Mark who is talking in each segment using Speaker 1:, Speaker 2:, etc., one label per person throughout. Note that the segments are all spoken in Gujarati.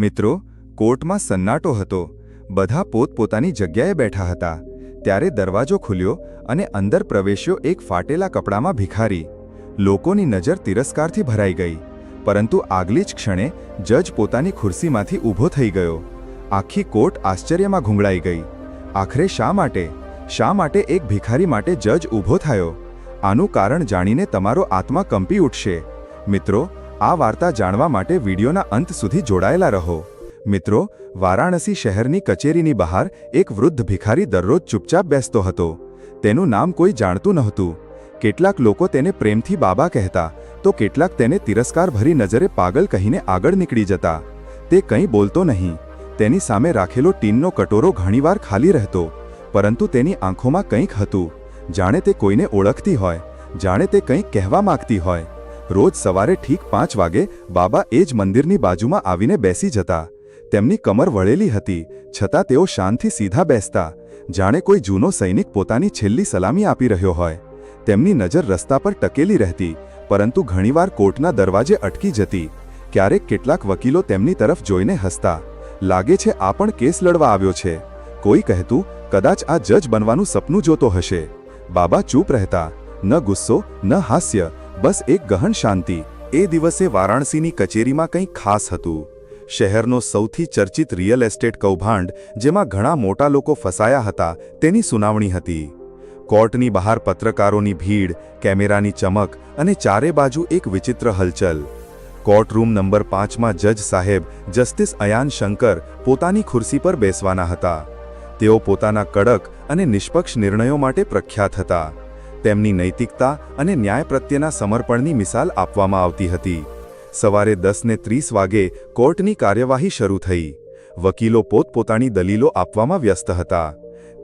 Speaker 1: મિત્રો, કોર્ટમાં સન્નાટો હતો. બધા પોતપોતાની જગ્યાએ બેઠા હતા. ત્યારે દરવાજો ખુલ્યો અને અંદર પ્રવેશ્યો એક ફાટેલા કપડામાં ભિખારી. લોકોની નજર તિરસ્કારથી ભરાઈ ગઈ. પરંતુ આગલી જ ક્ષણે જજ પોતાની ખુરશીમાંથી ઊભો થઈ ગયો. આખી કોર્ટ આશ્ચર્યમાં ઘૂંઘળાઈ ગઈ. આખરે શા માટે? શા માટે એક ભિખારી માટે જજ ઊભો થયો? આનું કારણ જાણીને તમારો આત્મા કંપી ઉઠશે. મિત્રો આ વાર્તા જાણવા માટે વિડીયોના અંત સુધી જોડાયેલા રહો. મિત્રો, વારાણસી શહેરની કચેરીની બહાર એક વૃદ્ધ ભિખારી દરરોજ ચૂપચાપ બેસતો હતો. તેનું નામ કોઈ જાણતું નહોતું. કેટલાક લોકો તેને પ્રેમથી બાબા કહેતા, તો કેટલાક તેને તિરસ્કારભરી નજરે પાગલ કહીને આગળ નીકળી જતા. તે કંઈ બોલતો નહીં. તેની સામે રાખેલો ટીનનો કટોરો ઘણીવાર ખાલી રહેતો, પરંતુ તેની આંખોમાં કંઈક હતું. જાણે તે કોઈને ઓળખતી હોય, જાણે તે કંઈક કહેવા માંગતી હોય. રોજ સવારે ઠીક પાંચ વાગે બાબા એ જ મંદિરની બાજુમાં આવીને બેસી જતા. તેમની કમર વળેલી હતી, છતાં તેઓ શાનથી સીધા બેસતા. જાણે કોઈ જૂનો સૈનિક પોતાની છેલ્લી સલામી આપી રહ્યો હોય. તેમની નજર રસ્તા પર ટકેલી રહેતી, પરંતુ ઘણીવાર કોર્ટના દરવાજે અટકી જતી. ક્યારેક કેટલાક વકીલો તેમની તરફ જોઈને હસતા. લાગે છે આ પણ કેસ લડવા આવ્યો છે. કોઈ કહેતું, કદાચ આ જજ બનવાનું સપનું જોતો હશે. બાબા ચૂપ રહેતા. ન ગુસ્સો, ન હાસ્ય બસ એક ગહન શાંતિ. એ દિવસે વારાણસીની કચેરીમાં કંઈક ખાસ હતું. શહેરનો સૌથી ચર્ચિત રિયલ એસ્ટેટ કૌભાંડ, જેમાં ઘણા મોટા લોકો ફસાયા હતા, તેની સુનાવણી હતી. કોર્ટની બહાર પત્રકારોની ભીડ, કેમેરાની ચમક અને ચારે બાજુ એક વિચિત્ર હલચલ. કોર્ટરૂમ નંબર પાંચમાં જજ સાહેબ જસ્ટિસ અયાન શંકર પોતાની ખુરશી પર બેસવાના હતા. તેઓ પોતાના કડક અને નિષ્પક્ષ નિર્ણયો માટે પ્રખ્યાત હતા. તેમની નૈતિકતા અને ન્યાય પ્રત્યેના સમર્પણની મિસાલ આપવામાં આવતી હતી. સવારે દસને ત્રીસ વાગે કોર્ટની કાર્યવાહી શરૂ થઈ. વકીલો પોતપોતાની દલીલો આપવામાં વ્યસ્ત હતા.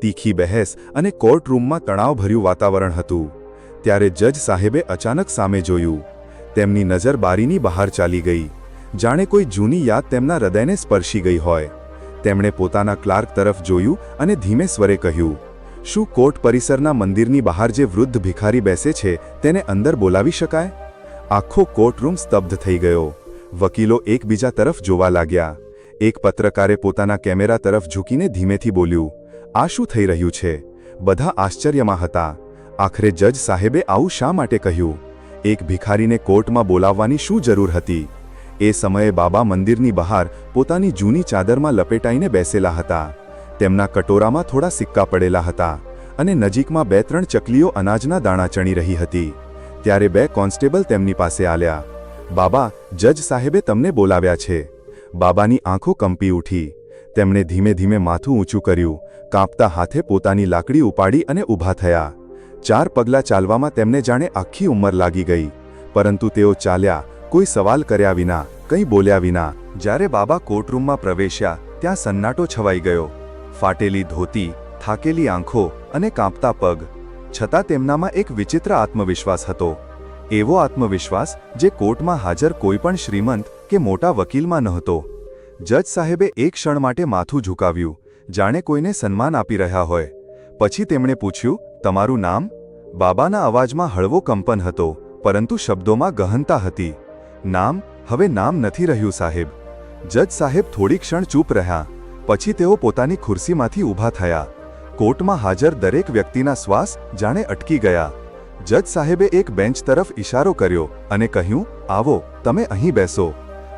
Speaker 1: તીખી બહેસ અને કોર્ટરૂમમાં તણાવભર્યું વાતાવરણ હતું. ત્યારે જજ સાહેબે અચાનક સામે જોયું. તેમની નજર બારીની બહાર ચાલી ગઈ. જાણે કોઈ જૂની યાદ તેમના હૃદયને સ્પર્શી ગઈ હોય. તેમણે પોતાના ક્લાર્ક તરફ જોયું અને ધીમે સ્વરે કહ્યું શું કોર્ટ પરિસરના મંદિરની બહાર જે વૃદ્ધ ભિખારી બેસે છે, તેને અંદર બોલાવી શકાય? આખો કોર્ટરૂમ સ્તબ્ધ થઈ ગયો. વકીલો એકબીજા તરફ જોવા લાગ્યા. એક પત્રકારે પોતાના કેમેરા તરફ ઝૂકીને ધીમેથી બોલ્યું, આ શું થઈ રહ્યું છે? બધા આશ્ચર્યમાં હતા. આખરે જજ સાહેબે આવું શા માટે કહ્યું? એક ભિખારીને કોર્ટમાં બોલાવવાની શું જરૂર હતી? એ સમયે બાબા મંદિરની બહાર પોતાની જૂની ચાદરમાં લપેટાઈને બેસેલા હતા. તેમના કટોરામાં થોડા સિક્કા પડેલા હતા અને નજીકમાં બે ત્રણ ચકલીઓ અનાજના દાણા ચણી રહી હતી. ત્યારે બે કોન્સ્ટેબલ તેમની પાસે આલ્યા. બાબા, જજ સાહેબે તમને બોલાવ્યા છે. બાબાની આંખો કંપી ઉઠી. તેમણે ધીમે ધીમે માથું ઊંચું કર્યું, કાંપતા હાથે પોતાની લાકડી ઉપાડી અને ઊભા થયા. ચાર પગલાં ચાલવામાં તેમને જાણે આખી ઉંમર લાગી ગઈ, પરંતુ તેઓ ચાલ્યા, કોઈ સવાલ કર્યા વિના, કંઈ બોલ્યા વિના, જ્યારે બાબા કોર્ટરૂમમાં પ્રવેશ્યા, ત્યાં સન્નાટો છવાઈ ગયો. ફાટેલી ધોતી, થાકેલી આંખો અને કાંપતા પગ, છતાં તેમનામાં એક વિચિત્ર આત્મવિશ્વાસ હતો. એવો આત્મવિશ્વાસ જે કોર્ટમાં હાજર કોઈપણ શ્રીમંત કે મોટા વકીલમાં નહોતો. જજ સાહેબે એક ક્ષણ માટે માથું ઝુકાવ્યું, જાણે કોઈને સન્માન આપી રહ્યા હોય. પછી તેમણે પૂછ્યું, તમારું નામ? બાબાના અવાજમાં હળવો કંપન હતો, પરંતુ શબ્દોમાં ગહનતા હતી. નામ? હવે નામ નથી રહ્યું સાહેબ. જજ સાહેબ થોડી ક્ષણ ચૂપ રહ્યા. પછી તેઓ પોતાની ખુરશીમાંથી ઊભા થયા. કોર્ટમાં હાજર દરેક વ્યક્તિના શ્વાસ જાણે અટકી ગયા. જજ સાહેબે એક બેન્ચ તરફ ઇશારો કર્યો અને કહ્યું, આવો, તમે અહીં બેસો.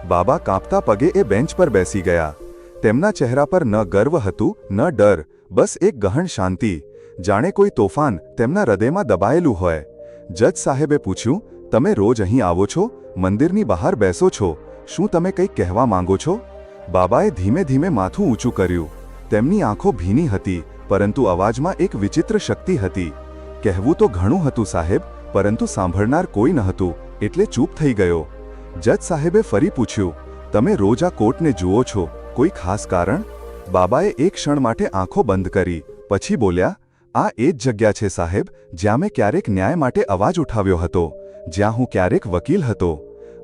Speaker 1: બાબા કાંપતા પગે એ બેન્ચ પર બેસી ગયા. તેમના ચહેરા પર ન ગર્વ હતું, ન ડર, બસ એક ગહન શાંતિ. જાણે કોઈ તોફાન તેમના હૃદયમાં દબાયેલું હોય. જજ સાહેબે પૂછ્યું, તમે રોજ અહીં આવો છો? મંદિરની બહાર બેસો છો? શું તમે કંઈક કહેવા માંગો છો? બાબાએ ધીમે ધીમે માથું ઊંચું કર્યું. તેમની આંખો ભીની હતી, પરંતુ અવાજમાં એક વિચિત્ર શક્તિ હતી. કહેવું તો ઘણું હતું સાહેબ, પરંતુ સાંભળનાર કોઈ ન એટલે ચૂપ થઈ ગયો. જજ સાહેબે ફરી પૂછ્યું, તમે રોજ આ કોર્ટને જુઓ છો, કોઈ ખાસ કારણ? બાબાએ એક ક્ષણ માટે આંખો બંધ કરી, પછી બોલ્યા, આ એ જ જગ્યા છે સાહેબ, જ્યાં મેં ક્યારેક ન્યાય માટે અવાજ ઉઠાવ્યો હતો, જ્યાં હું ક્યારેક વકીલ હતો.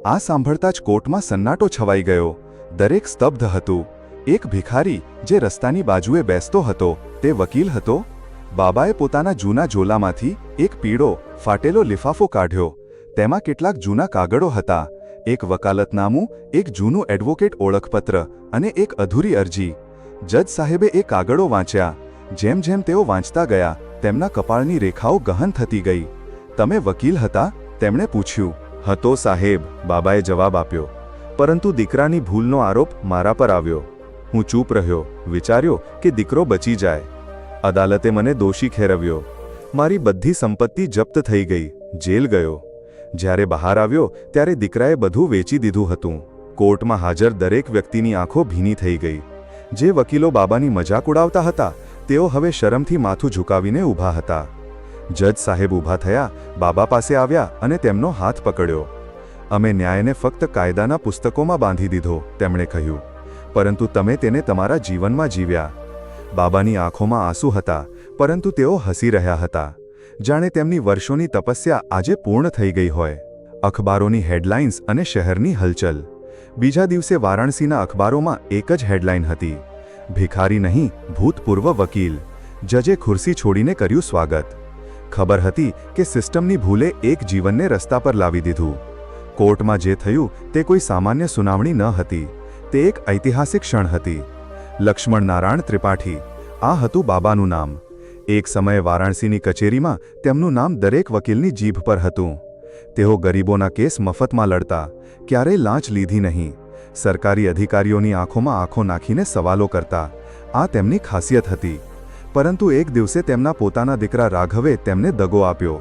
Speaker 1: આ સાંભળતા જ કોર્ટમાં સન્નાટો છવાઈ ગયો. દરેક સ્તબ્ધ હતું. એક ભિખારી જે રસ્તાની બાજુએ બેસતો હતો, તે વકીલ હતો. બાબાએ પોતાના જૂના ઝોલામાંથી એક પીળો, ફાટેલો લિફાફો કાઢ્યો. તેમાં કેટલાક જૂના કાગળો હતા. એક વકાલતનામું, એક જૂનું એડવોકેટ ઓળખપત્ર અને એક અધૂરી અરજી. જજ સાહેબે એ કાગળો વાંચ્યા. જેમ જેમ તેઓ વાંચતા ગયા, તેમના કપાળની રેખાઓ ગહન થતી ગઈ. તમે વકીલ હતા? તેમણે પૂછ્યું. હતો સાહેબ, બાબાએ જવાબ આપ્યો. પરંતુ દીકરાની ભૂલનો આરોપ મારા પર આવ્યો. હું ચૂપ રહ્યો, વિચાર્યો કે દીકરો બચી જાય. અદાલતે મને દોષી ખેરવ્યો મારી બધી સંપત્તિ જપ્ત થઈ ગઈ, જેલ ગયો. જ્યારે બહાર આવ્યો, ત્યારે દીકરાએ બધું વેચી દીધું હતું. કોર્ટમાં હાજર દરેક વ્યક્તિની આંખો ભીની થઈ ગઈ. જે વકીલો બાબાની મજાક ઉડાવતા હતા, તેઓ હવે શરમથી માથું ઝુકાવીને ઊભા હતા. જજ સાહેબ ઊભા થયા, બાબા પાસે આવ્યા અને તેમનો હાથ પકડ્યો. અમે ન્યાયને ફક્ત કાયદાના પુસ્તકોમાં બાંધી દીધો, તેમણે કહ્યું. પરંતુ તમે તેને તમારા જીવનમાં જીવ્યા. બાબાની આંખોમાં આંસુ હતા, પરંતુ તેઓ હસી રહ્યા હતા. જાણે તેમની વર્ષોની તપસ્યા આજે પૂર્ણ થઈ ગઈ હોય. અખબારોની હેડલાઇન્સ અને શહેરની હલચલ. બીજા દિવસે વારાણસીના અખબારોમાં એક જ હેડલાઇન હતી. ભિખારી નહીં, ભૂતપૂર્વ વકીલ. જજે ખુરશી છોડીને કર્યું સ્વાગત. ખબર હતી કે સિસ્ટમની ભૂલે એક જીવનને રસ્તા પર લાવી દીધું. કોર્ટમાં જે થયું તે કોઈ સામાન્ય સુનાવણી ન હતી. તે એક ઐતિહાસિક ક્ષણ હતી. લક્ષ્મણ નારાયણ ત્રિપાઠી. આ હતું બાબાનું નામ. એક સમયે વારાણસીની કચેરીમાં તેમનું નામ દરેક વકીલની જીભ પર હતું. તેઓ ગરીબોના કેસ મફતમાં લડતા, ક્યારેય લાંચ લીધી નહીં. સરકારી અધિકારીઓની આંખોમાં આંખો નાખીને સવાલો કરતા. આ તેમની ખાસિયત હતી. પરંતુ એક દિવસે તેમના પોતાના દીકરા રાઘવે તેમને દગો આપ્યો.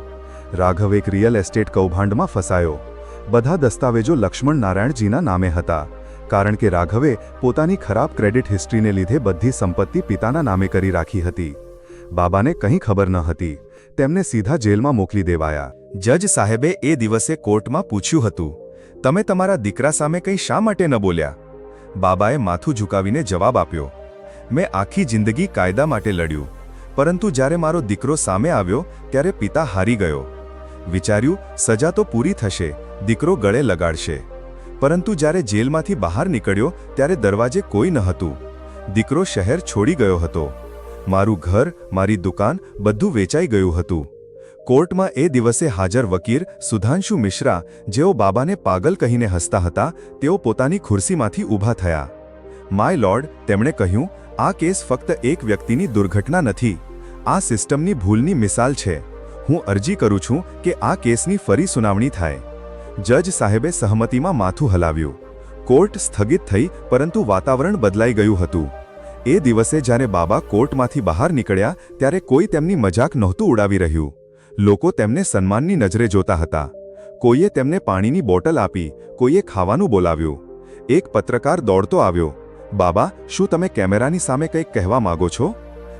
Speaker 1: રાઘવ એક રિયલ એસ્ટેટ કૌભાંડમાં ફસાયો. બધા દસ્તાવેજો લક્ષ્મણ નારાયણજીના નામે હતા. કારણ કે રાઘવે પોતાની ખરાબ ક્રેડિટ હિસ્ટ્રીને લીધે બધી સંપત્તિ પિતાના નામે કરી રાખી હતી. બાબાને કંઈ ખબર ન હતી. તેમને સીધા જેલમાં મોકલી દેવાયા. જજ સાહેબે એ દિવસે કોર્ટમાં પૂછ્યું હતું, તમે તમારા દીકરા સામે કંઈ શા માટે ન બોલ્યા? બાબાએ માથું ઝુકાવીને જવાબ આપ્યો, મેં આખી જિંદગી કાયદા માટે લડ્યું. પરંતુ જ્યારે મારો દીકરો સામે આવ્યો, ત્યારે પિતા હારી ગયો. વિચાર્યું, સજા તો પૂરી થશે દીકરો ગળે લગાડશે. પરંતુ જ્યારે જેલમાંથી બહાર નીકળ્યો, ત્યારે દરવાજે કોઈ ન હતું. દીકરો શહેર છોડી ગયો હતો. મારું ઘર, મારી દુકાન બધું વેચાઈ ગયું હતું. કોર્ટમાં એ દિવસે હાજર વકીલ સુધાંશુ મિશ્રા, જેઓ બાબાને પાગલ કહીને હસતા હતા, તેઓ પોતાની ખુરશીમાંથી ઊભા થયા. માય લોર્ડ, તેમણે કહ્યું, આ કેસ ફક્ત એક વ્યક્તિની દુર્ઘટના નથી. આ સિસ્ટમની ભૂલની મિસાલ છે. હું અરજી કરું છું કે આ કેસની ફરી સુનાવણી થાય. જજ સાહેબે સહમતિમાં માથું હલાવ્યું. કોર્ટ સ્થગિત થઈ, પરંતુ વાતાવરણ બદલાઈ ગયું હતું. એ દિવસે જ્યારે બાબા કોર્ટમાંથી બહાર નીકળ્યા, ત્યારે કોઈ તેમની મજાક નહોતું ઉડાવી રહ્યું. લોકો તેમને સન્માનની નજરે જોતા હતા. કોઈએ તેમને પાણીની બોટલ આપી, કોઈએ ખાવાનું બોલાવ્યું. એક પત્રકાર દોડતો આવ્યો. બાબા, શું તમે કેમેરાની સામે કંઈક કહેવા માગો છો?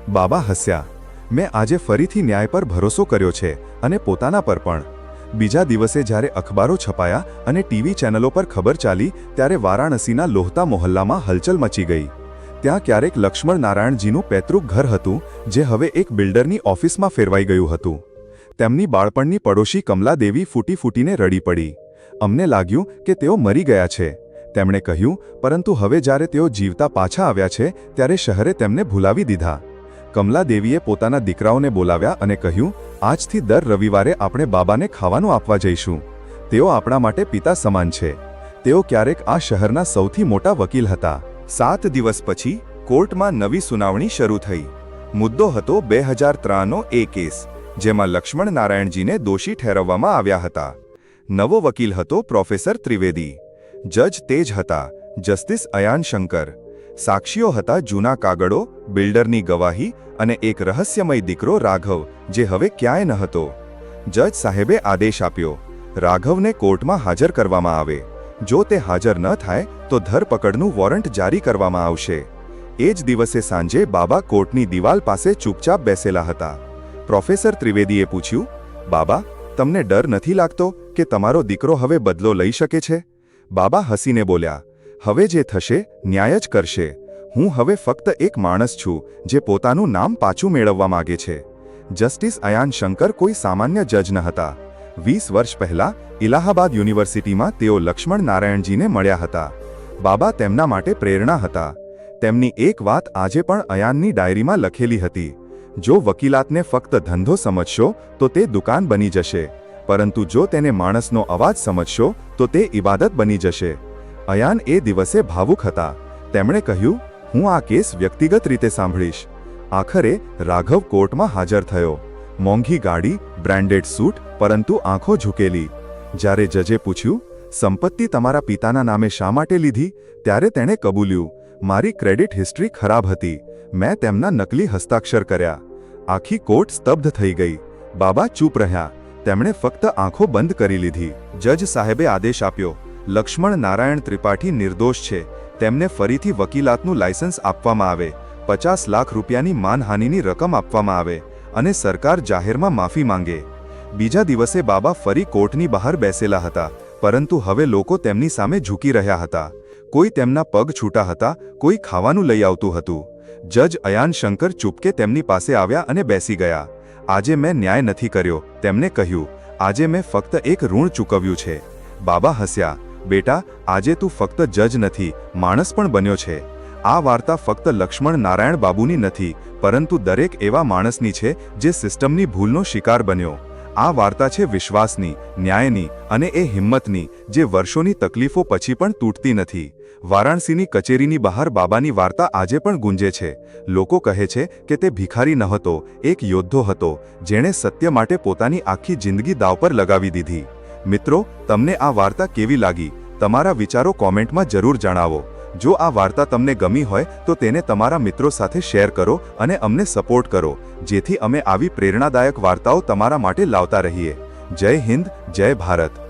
Speaker 1: બાબા હસ્યા. મેં આજે ફરીથી ન્યાય પર ભરોસો કર્યો છે અને પોતાના પર પણ. બીજા દિવસે જ્યારે અખબારો છપાયા અને ટીવી ચેનલો પર ખબર ચાલી, ત્યારે વારાણસીના લોહતા મોહલ્લામાં હલચલ મચી ગઈ. ત્યાં ક્યારેક લક્ષ્મણ નારાયણજીનું પૈતૃક ઘર હતું, જે હવે એક બિલ્ડરની ઓફિસમાં ફેરવાઈ ગયું હતું. તેમની બાળપણની પડોશી કમલાદેવી ફૂટી ફૂટીને રડી પડી. અમને લાગ્યું કે તેઓ મરી ગયા છે. તેમણે કહ્યું, પરંતુ હવે જ્યારે તેઓ જીવતા પાછા આવ્યા છે, ત્યારે શહેરે તેમને ભૂલાવી દીધા. કમલાદેવીએ પોતાના દીકરાઓને બોલાવ્યા અને કહ્યું, આજથી દર રવિવારે આપણે બાબાને ખાવાનું આપવા જઈશું. તેઓ આપણા માટે પિતા સમાન છે. તેઓ ક્યારેક આ શહેરના સૌથી મોટા વકીલ હતા. સાત દિવસ પછી કોર્ટમાં નવી સુનાવણી શરૂ થઈ. મુદ્દો હતો બે હજાર ત્રણનો એ કેસ, જેમાં લક્ષ્મણ નારાયણજીને દોષી ઠેરવવામાં આવ્યા હતા. નવો વકીલ હતો પ્રોફેસર ત્રિવેદી. જજ તેજ હતા, જસ્ટિસ અયાન શંકર સાક્ષીઓ હતા જૂના કાગળો, બિલ્ડરની ગવાહી અને એક રહસ્યમય દીકરો રાઘવ, જે હવે ક્યાંય ન હતો. જજ સાહેબે આદેશ આપ્યો, રાઘવને કોર્ટમાં હાજર કરવામાં આવે. જો તે હાજર ન થાય, તો ધરપકડનું વોરંટ જારી કરવામાં આવશે. એ જ દિવસે સાંજે બાબા કોર્ટની દિવાલ પાસે ચૂપચાપ બેસેલા હતા. પ્રોફેસર ત્રિવેદીએ પૂછ્યું, બાબા, તમને ડર નથી લાગતો કે તમારો દીકરો હવે બદલો લઈ શકે છે? બાબા હસીને બોલ્યા હવે જે થશે, ન્યાય જ કરશે. હું હવે ફક્ત એક માણસ છું, જે પોતાનું નામ પાછું મેળવવા માગે છે. જસ્ટિસ અયાન શંકર કોઈ સામાન્ય જજ ન હતા. વીસ વર્ષ પહેલા, ઇલાહાબાદ યુનિવર્સિટીમાં તેઓ લક્ષ્મણ નારાયણજીને મળ્યા હતા. બાબા તેમના માટે પ્રેરણા હતા. તેમની એક વાત આજે પણ અયાનની ડાયરીમાં લખેલી હતી. જો વકીલાતને ફક્ત ધંધો સમજશો, તો તે દુકાન બની જશે. પરંતુ જો તેને માણસનો અવાજ સમજશો, તો તે ઇબાદત બની જશે. અયાન એ દિવસે ભાવુક હતા. તેમણે કહ્યું, હું આ કેસ વ્યક્તિગત રીતે સાંભળીશ. આખરે રાઘવ કોર્ટમાં હાજર થયો. મોંઘી ગાડી, બ્રાન્ડેડ સૂટ, પરંતુ આંખો ઝૂકેલી. જ્યારે જજે પૂછ્યું, સંપત્તિ તમારા પિતાના નામે શા માટે લીધી? ત્યારે તેણે કબૂલ્યું, મારી ક્રેડિટ હિસ્ટ્રી ખરાબ હતી. મેં તેમના નકલી હસ્તાક્ષર કર્યા. આખી કોર્ટ સ્તબ્ધ થઈ ગઈ. બાબા ચૂપ રહ્યા. તેમણે ફક્ત આંખો બંધ કરી લીધી. જજ સાહેબે આદેશ આપ્યો લક્ષ્મણ નારાયણ ત્રિપાઠી નિર્દોષ છે. તેમને ફરીથી વકીલાતનું લાયસન્સ આપવામાં આવે. પચાસ લાખ રૂપિયાની માનહાનિની રકમ આપવામાં આવે અને સરકાર જાહેરમાં માફી માંગે. બીજા દિવસે બાબા ફરી કોર્ટની બહાર બેસેલા હતા, પરંતુ હવે લોકો તેમની સામે ઝૂકી રહ્યા હતા. કોઈ તેમના પગ છૂટા હતા, કોઈ ખાવાનું લઈ આવતું હતું. જજ અયાન શંકર ચૂપકે તેમની પાસે આવ્યા અને બેસી ગયા. આજે મેં ન્યાય નથી કર્યો તેમને કહ્યું. આજે મેં ફક્ત એક ઋણ ચૂકવ્યું છે. બાબા હસ્યા. બેટા, આજે તું ફક્ત જજ નથી, માણસ પણ બન્યો છે. આ વાર્તા ફક્ત લક્ષ્મણ નારાયણ બાબુની નથી, પરંતુ દરેક એવા માણસની છે જે સિસ્ટમની ભૂલનો શિકાર બન્યો. આ વાર્તા છે વિશ્વાસની, ન્યાયની અને એ હિંમતની, જે વર્ષોની તકલીફો પછી પણ તૂટતી નથી. વારાણસીની કચેરીની બહાર બાબાની વાર્તા આજે પણ ગુંજે છે. લોકો કહે છે કે તે ભિખારી નહોતો, એક યોદ્ધો હતો, જેણે સત્ય માટે પોતાની આખી જિંદગી દાવ પર લગાવી દીધી. મિત્રો, તમને આ વાર્તા કેવી લાગી? તમારા વિચારો કોમેન્ટમાં જરૂર જણાવો. જો આ વાર્તા તમને ગમી હોય, તો તેને તમારા મિત્રો સાથે શેર કરો અને અમને સપોર્ટ કરો, જેથી અમે આવી પ્રેરણાદાયક વાર્તાઓ તમારા માટે લાવતા રહીએ. જય હિન્દ, જય ભારત.